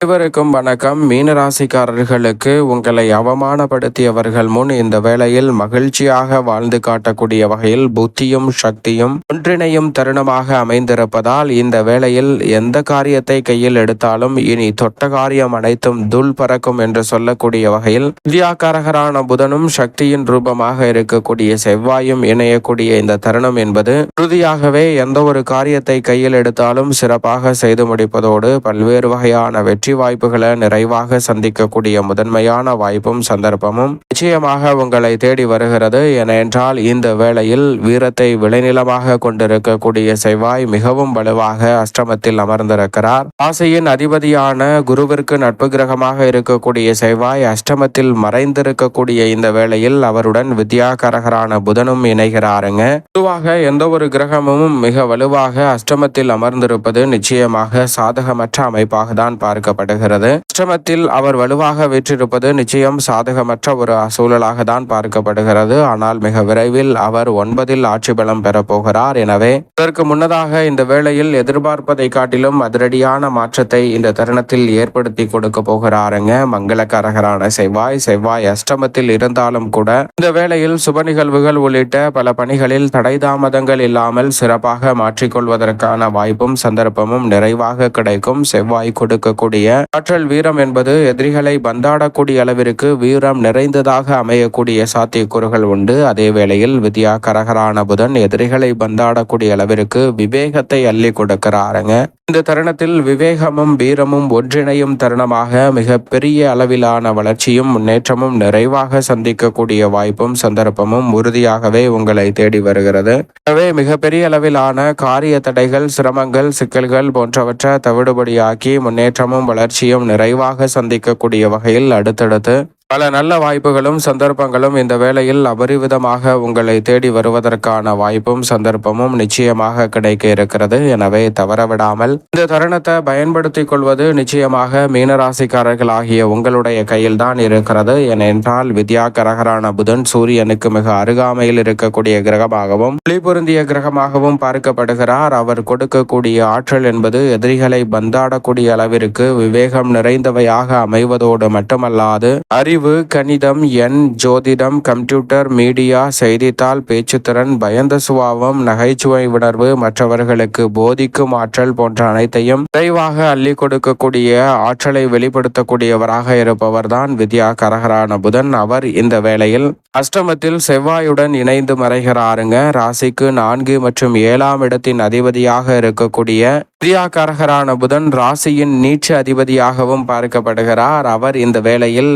அனைவருக்கும் வணக்கம். மீனராசிக்காரர்களுக்கு உங்களை அவமானப்படுத்தியவர்கள் முன் இந்த வேளையில் மகிழ்ச்சியாக வாழ்ந்து காட்டக்கூடிய வகையில் புத்தியும் சக்தியும் ஒன்றிணையும் தருணமாக அமைந்திருப்பதால் இந்த வேளையில் எந்த காரியத்தை கையில் எடுத்தாலும் இனி தொட்ட காரியம் அனைத்தும் துள் பறக்கும் என்று சொல்லக்கூடிய வகையில் வித்யாகாரகரான புதனும் சக்தியின் ரூபமாக இருக்கக்கூடிய செவ்வாயும் இணையக்கூடிய இந்த தருணம் என்பது உறுதியாகவே எந்த ஒரு காரியத்தை கையில் எடுத்தாலும் சிறப்பாக செய்து முடிப்பதோடு பல்வேறு வகையான வெற்றி வாய்ப்புகளை நிறைவாக சந்திக்கக்கூடிய முதன்மையான வாய்ப்பும் சந்தர்ப்பமும் நிச்சயமாக உங்களை தேடி வருகிறது. ஏனென்றால் இந்த வேளையில் வீரத்தை விளைநிலமாக கொண்டிருக்கக்கூடிய செவ்வாய் மிகவும் வலுவாக அஷ்டமத்தில் அமர்ந்திருக்கிறார். ஆசையின் அதிபதியான குருவிற்கு நட்பு கிரகமாக இருக்கக்கூடிய செவ்வாய் அஷ்டமத்தில் மறைந்திருக்கக்கூடிய இந்த வேளையில் அவருடன் வித்யாகரகரான புதனும் இணைகிறாருங்க. பொதுவாக எந்த ஒரு கிரகமும் மிக வலுவாக அஷ்டமத்தில் அமர்ந்திருப்பது நிச்சயமாக சாதகமற்ற அமைப்பாக தான் பார்க்கப்படும் பார்க்கப்படுகிறது அஷ்டமத்தில் அவர் வலுவாக வீற்றிருப்பது நிச்சயம் சாதகமற்ற ஒரு சூழலாக தான் பார்க்கப்படுகிறது. ஆனால் மிக விரைவில் அவர் ஒன்பதில் ஆட்சி பலம் பெறப்போகிறார் எனவே இதற்கு முன்னதாக இந்த வேளையில் எதிர்பார்ப்பதை காட்டிலும் அதிரடியான மாற்றத்தை இந்த தருணத்தில் ஏற்படுத்தி கொடுக்க போகிறாருங்க. மங்களக்காரகரான செவ்வாய். செவ்வாய் அஷ்டமத்தில் இருந்தாலும் கூட இந்த வேளையில் சுப நிகழ்வுகள் உள்ளிட்ட பல பணிகளில் தடை தாமதங்கள் இல்லாமல் சிறப்பாக மாற்றிக்கொள்வதற்கான வாய்ப்பும் சந்தர்ப்பமும் நிறைவாக கிடைக்கும். செவ்வாய் கொடுக்கக்கூடிய ஆற்றல் வீரம் என்பது எதிரிகளை பந்தாடக்கூடிய அளவிற்கு வீரம் நிறைந்ததாக அமையக்கூடிய சாத்தியக்கூறுகள் உண்டு. அதே வேளையில் வித்யா கரகரான புதன் எதிரிகளை பந்தாடக்கூடிய அளவிற்கு விவேகத்தை அள்ளி கொடுக்கிறாருங்க. இந்த தருணத்தில் விவேகமும் வீரமும் ஒன்றிணையும் தருணமாக மிக பெரிய அளவிலான வளர்ச்சியும் முன்னேற்றமும் நிறைவாக சந்திக்கக்கூடிய வாய்ப்பும் சந்தர்ப்பமும் உறுதியாகவே உங்களை தேடி வருகிறது. எனவே மிகப்பெரிய அளவிலான காரிய தடைகள் சிரமங்கள் சிக்கல்கள் போன்றவற்றை தவிடுபடியாக்கி முன்னேற்றமும் வளர்ச்சியும் நிறைவாக சந்திக்கக்கூடிய வகையில் அடுத்தடுத்து பல நல்ல வாய்ப்புகளும் சந்தர்ப்பங்களும் இந்த வேளையில் அபரிவிதமாக உங்களை தேடி வருவதற்கான வாய்ப்பும் சந்தர்ப்பமும் நிச்சயமாக கிடைக்க இருக்கிறது. எனவே தவறவிடாமல் இந்த தருணத்தை பயன்படுத்திக் கொள்வது நிச்சயமாக மீனராசிக்காரர்கள் ஆகிய உங்களுடைய கையில் தான் இருக்கிறது. ஏனென்றால் வித்யா கரகரான புதன் சூரியனுக்கு மிக அருகாமையில் இருக்கக்கூடிய கிரகமாகவும் ஒளி பொருந்திய கிரகமாகவும் பார்க்கப்படுகிறார். அவர் கொடுக்கக்கூடிய ஆற்றல் என்பது எதிரிகளை பந்தாடக்கூடிய அளவிற்கு விவேகம் நிறைந்தவையாக அமைவதோடு மட்டுமல்லாது அறிவு கணிதம் எண் ஜோதிடம் கம்ப்யூட்டர் மீடியா செய்தித்தாள் பேச்சுத்திறன் பயந்த சுபாவம் நகைச்சுவை உணர்வு மற்றவர்களுக்கு போதிக்கும் ஆற்றல் போன்ற அனைத்தையும் விரைவாக அள்ளி கொடுக்கக்கூடிய ஆற்றலை வெளிப்படுத்தக்கூடியவராக இருப்பவர்தான் வித்யா கரகரான புதன். அவர் இந்த வேளையில் அஷ்டமத்தில் செவ்வாயுடன் இணைந்து மறைகிறாருங்க. ராசிக்கு நான்கு மற்றும் ஏழாம் இடத்தின் அதிபதியாக இருக்கக்கூடிய வித்யாகாரகரான புதன் ராசியின் நீச்ச அதிபதியாகவும் பார்க்கப்படுகிறார். அவர் இந்த வேளையில்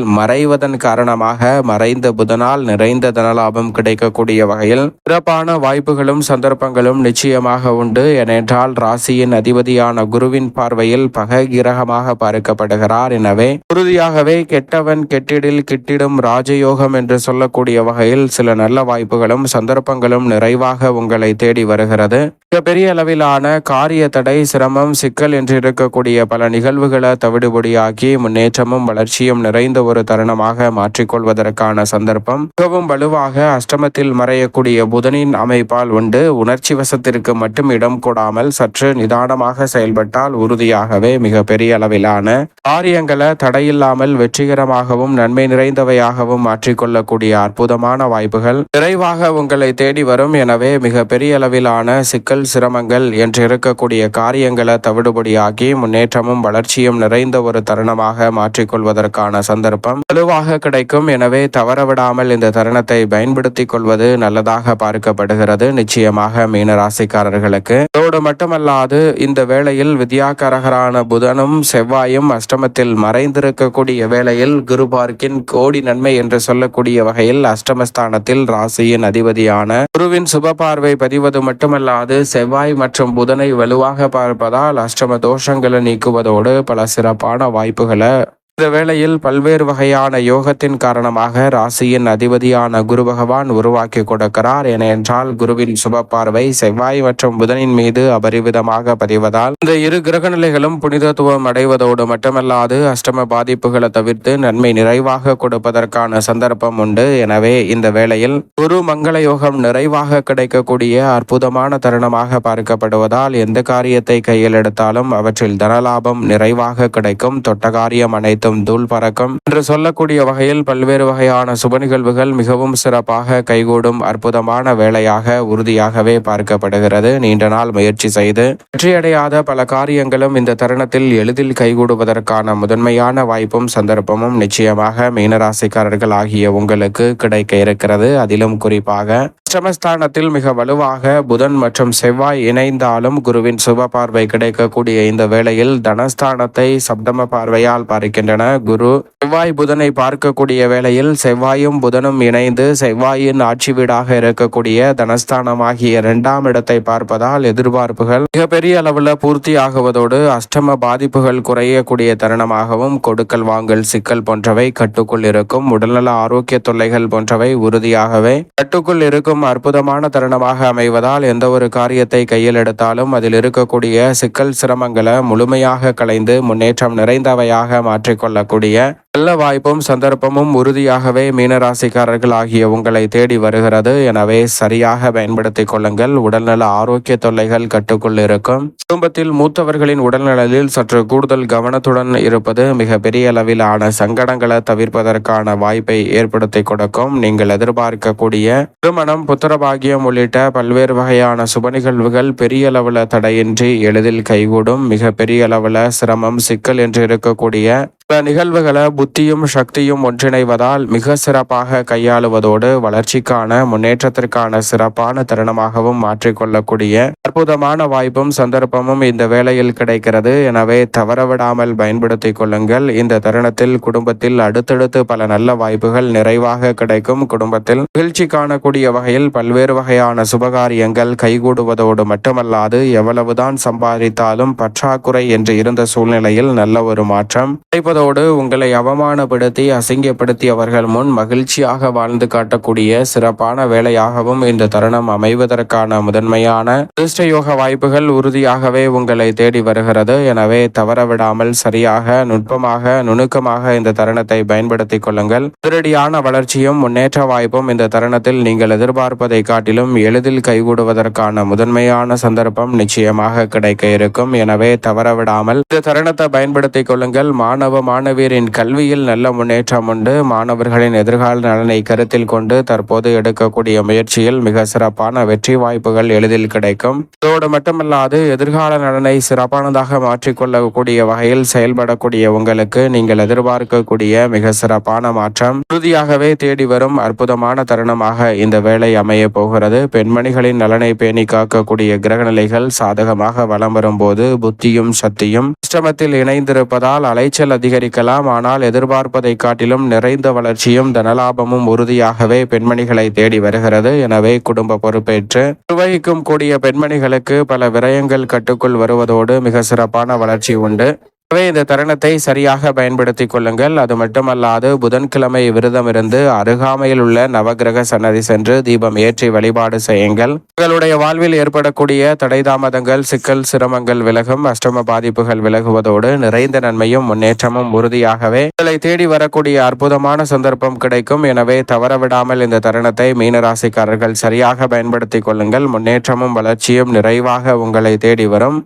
வருவதன் காரணமாக மறைந்த புதனால் நிறைந்த தனலாபம் கிடைக்கக்கூடிய வகையில் சிறப்பான வாய்ப்புகளும் சந்தர்ப்பங்களும் நிச்சயமாக உண்டு. ஏனென்றால் ராசியின் அதிபதியான குருவின் பார்வையில் பகை கிரகமாக பார்க்கப்படுகிறார். எனவே உறுதியாகவே கெட்டவன் கெட்டிடில் கிட்டிடும் ராஜயோகம் என்று சொல்லக்கூடிய வகையில் சில நல்ல வாய்ப்புகளும் சந்தர்ப்பங்களும் நிறைவாக உங்களை தேடி வருகிறது. மிகப்பெரிய அளவிலான காரிய தடை சிரமம் சிக்கல் என்று இருக்கக்கூடிய பல நிகழ்வுகளை தவிடுபடியாக்கி முன்னேற்றமும் வளர்ச்சியும் நிறைந்த ஒரு தருணமாக மாற்றிக்கொள்வதற்கான சந்தர்ப்பம். மிகவும் வலுவாக அஷ்டமத்தில் மறையக்கூடிய புதனின் அமைப்பால் உண்டு. உணர்ச்சி வசத்திற்கு மட்டும் இடம் கூடாமல் சற்று நிதானமாக செயல்பட்டால் உறுதியாகவே மிக பெரிய அளவிலான காரியங்களை தடையில்லாமல் வெற்றிகரமாகவும் நன்மை நிறைந்தவையாகவும் மாற்றிக்கொள்ளக்கூடிய அற்புதமான வாய்ப்புகள் விரைவாக உங்களை தேடி வரும். எனவே மிக பெரிய அளவிலான சிக்கல் சிரமங்கள் என்று இருக்கக்கூடிய காரியங்களை தவிடுபடியாக்கி முன்னேற்றமும் வளர்ச்சியும் நிறைந்த ஒரு தருணமாக மாற்றிக்கொள்வதற்கான சந்தர்ப்பம். வலுவாக கிடைக்கும். எனவே தவறவிடாமல் இந்த தருணத்தை பயன்படுத்திக் கொள்வது நல்லதாக பார்க்கப்படுகிறது. நிச்சயமாக மீன ராசிக்காரர்களுக்கு அதோடு மட்டுமல்லாது இந்த வேளையில் வித்யாகரகரான புதனும் செவ்வாயும் அஷ்டமத்தில் மறைந்திருக்கக்கூடிய வேளையில் குரு பார்க்கின் கோடி நன்மை என்று சொல்லக்கூடிய வகையில் அஷ்டமஸ்தானத்தில் ராசியின் அதிபதியான குருவின் சுப பார்வை பதிவது மட்டுமல்லாது செவ்வாய் மற்றும் புதனை வலுவாக பார்ப்பதால் அஷ்டம தோஷங்களை நீக்குவதோடு பல சிறப்பான வாய்ப்புகளை இந்த வேளையில் பல்வேறு வகையான யோகத்தின் காரணமாக ராசியின் அதிபதியான குரு பகவான் உருவாக்கி கொடுக்கிறார். என என்றால் குருவின் சுப பார்வை செவ்வாய் மற்றும் புதனின் மீது அபரிவிதமாக பதிவதால் இந்த இரு கிரக நிலைகளும் புனிதத்துவம் அடைவதோடு மட்டுமல்லாது அஷ்டம பாதிப்புகளை தவிர்த்து நன்மை நிறைவாக கொடுப்பதற்கான சந்தர்ப்பம் உண்டு. எனவே இந்த வேளையில் குரு மங்கள யோகம் நிறைவாக கிடைக்கக்கூடிய அற்புதமான தருணமாக பார்க்கப்படுவதால் எந்த காரியத்தை கையில் எடுத்தாலும் அவற்றில் தனலாபம் நிறைவாக கிடைக்கும். தொட்ட காரியம் அனைத்தும் தூள் பறக்கும். என்று சொல்லக்கூடிய வகையில் பல்வேறு வகையான சுப நிகழ்வுகள் மிகவும் சிறப்பாக கைகூடும் அற்புதமான வேலையாக உறுதியாகவே பார்க்கப்படுகிறது. நீண்ட நாள் முயற்சி செய்து வெற்றியடையாத பல காரியங்களும் இந்த தருணத்தில் எளிதில் கைகூடுவதற்கான முதன்மையான வாய்ப்பும் சந்தர்ப்பமும் நிச்சயமாக மீனராசிக்காரர்கள் ஆகிய உங்களுக்கு கிடைக்க இருக்கிறது. அதிலும் குறிப்பாக அஷ்டமஸ்தானத்தில் மிக வலுவாக புதன் மற்றும் செவ்வாய் இணைந்தாலும் குருவின் சுப பார்வை கிடைக்கக்கூடிய இந்த வேளையில் தனஸ்தானத்தை சப்தம பார்வையால் பார்க்கின்றன. குரு செவ்வாய் புதனை பார்க்கக்கூடிய வேளையில் செவ்வாயும் புதனும் இணைந்து செவ்வாயின் ஆட்சி வீடாக இருக்கக்கூடிய தனஸ்தானமாகிய இரண்டாம் இடத்தை பார்ப்பதால் எதிர்பார்ப்புகள் மிகப்பெரிய அளவில் பூர்த்தி ஆகுவதோடு அஷ்டம பாதிப்புகள் குறையக்கூடிய தருணமாகவும் கொடுக்கல் வாங்கல் சிக்கல் போன்றவை கட்டுக்குள் இருக்கும். உடல்நல ஆரோக்கிய தொல்லைகள் போன்றவை உறுதியாகவே கட்டுக்குள் இருக்கும். அற்புதமான தருணமாக அமைவதால் எந்த ஒரு காரியத்தை கையில் எடுத்தாலும் அதில் இருக்கக்கூடிய சிக்கல் சிரமங்களை முழுமையாக களைந்து முன்னேற்றம் நிறைந்தவையாக மாற்றிக்கொள்ளக்கூடிய நல்ல வாய்ப்பும் சந்தர்ப்பமும் உறுதியாகவே மீனராசிக்காரர்கள் ஆகிய உங்களை தேடி வருகிறது. எனவே சரியாக பயன்படுத்திக் கொள்ளுங்கள். உடல்நல ஆரோக்கிய தொல்லைகள் கட்டுக்குள் இருக்கும். குடும்பத்தில் மூத்தவர்களின் உடல்நலில் சற்று கூடுதல் கவனத்துடன் இருப்பது மிக பெரிய அளவிலான சங்கடங்களை தவிர்ப்பதற்கான வாய்ப்பை ஏற்படுத்தி கொடுக்கும். நீங்கள் எதிர்பார்க்கக்கூடிய திருமணம் புத்திரபாகியம் உள்ளிட்ட பல்வேறு வகையான சுப நிகழ்வுகள் பெரிய அளவில் தடையின்றி எளிதில் கைகூடும் மிக பெரிய அளவில் சிரமம் சிக்கல் என்று இருக்கக்கூடிய பல நிகழ்வுகளை புத்தியும் சக்தியும் ஒன்றிணைவதால் மிக சிறப்பாக கையாளுவதோடு வளர்ச்சிக்கான முன்னேற்றத்திற்கான சிறப்பான தருணமாகவும் மாற்றிக்கொள்ளக்கூடிய அற்புதமான வாய்ப்பும் சந்தர்ப்பமும் இந்த வேளையில் கிடைக்கிறது. எனவே தவறவிடாமல் பயன்படுத்திக் கொள்ளுங்கள். இந்த தருணத்தில் குடும்பத்தில் அடுத்தடுத்து பல நல்ல வாய்ப்புகள் நிறைவாக கிடைக்கும். குடும்பத்தில் மகிழ்ச்சி காணக்கூடிய வகையில் பல்வேறு வகையான சுபகாரியங்கள் கைகூடுவதோடு மட்டுமல்லாது எவ்வளவுதான் சம்பாதித்தாலும் பற்றாக்குறை என்று இருந்த சூழ்நிலையில் நல்ல ஒரு மாற்றம். கிடைப்பதோடு உங்களை அவமானப்படுத்தி அசிங்கப்படுத்தி அவர்கள் முன் மகிழ்ச்சியாக வாழ்ந்து காட்டக்கூடிய சிறப்பான வேலையாகவும் இந்த தருணம் அமைவதற்கான முதன்மையான அதிர்ஷ்டயோக வாய்ப்புகள் உறுதியாகவே உங்களை தேடி வருகிறது. எனவே தவறவிடாமல் சரியாக நுட்பமாக நுணுக்கமாக இந்த தருணத்தை பயன்படுத்திக் கொள்ளுங்கள். அதிரடியான வளர்ச்சியும் முன்னேற்ற வாய்ப்பும் இந்த தருணத்தில் நீங்கள் எதிர்பார்ப்பதை காட்டிலும் எளிதில் கைகூடுவதற்கான முதன்மையான சந்தர்ப்பம் நிச்சயமாக கிடைக்க இருக்கும். எனவே தவறவிடாமல் இந்த தருணத்தை பயன்படுத்திக் கொள்ளுங்கள். மாணவ மாணவியரின் கல்வியில் நல்ல முன்னேற்றம் உண்டு. மாணவர்களின் எதிர்கால நலனை கருத்தில் கொண்டு தற்போது எடுக்கக்கூடிய முயற்சியில் மிக சிறப்பான வெற்றி வாய்ப்புகள் எளிதில் கிடைக்கும். இதோடு மட்டுமல்லாது எதிர்கால நலனை சிறப்பானதாக மாற்றிக்கொள்ளக்கூடிய வகையில் செயல்படக்கூடிய உங்களுக்கு நீங்கள் எதிர்பார்க்கக்கூடிய மிக சிறப்பான மாற்றம். உறுதியாகவே தேடி வரும் அற்புதமான தருணமாக இந்த வேலை அமைய போகிறது. பெண்மணிகளின் நலனை பேணி காக்கக்கூடிய கிரகநிலைகள் சாதகமாக வலம் வரும்போது புத்தியும் சக்தியும் அஷ்டமத்தில் இணைந்திருப்பதால் அலைச்சல் அதிக அதிகரிக்கலாம். ஆனால் எதிர்பார்ப்பதை காட்டிலும் நிறைந்த வளர்ச்சியும் தனலாபமும் உறுதியாகவே பெண்மணிகளை தேடி வருகிறது. எனவே குடும்ப பொறுப்பேற்று நிர்வகிக்கும் கூடிய பெண்மணிகளுக்கு பல விரயங்கள் கட்டுக்குள் வருவதோடு மிக சிறப்பான வளர்ச்சி உண்டு. எனவே இந்த தருணத்தை சரியாக பயன்படுத்திக் கொள்ளுங்கள். அது மட்டுமல்லாது புதன்கிழமை விரதம் இருந்து அருகாமையில் உள்ள நவகிரக சன்னதி சென்று தீபம் ஏற்றி வழிபாடு செய்யுங்கள். உங்களுடைய வாழ்வில் ஏற்படக்கூடிய தடை தாமதங்கள் சிக்கல் சிரமங்கள் விலகும் அஷ்டம பாதிப்புகள் விலகுவதோடு நிறைந்த நன்மையும் முன்னேற்றமும் உறுதியாகவே உங்களை தேடி வரக்கூடிய அற்புதமான சந்தர்ப்பம் கிடைக்கும். எனவே தவறவிடாமல் இந்த தருணத்தை மீனராசிக்காரர்கள் சரியாக பயன்படுத்திக் கொள்ளுங்கள். முன்னேற்றமும் வளர்ச்சியும் நிறைவாக உங்களை தேடி வரும்.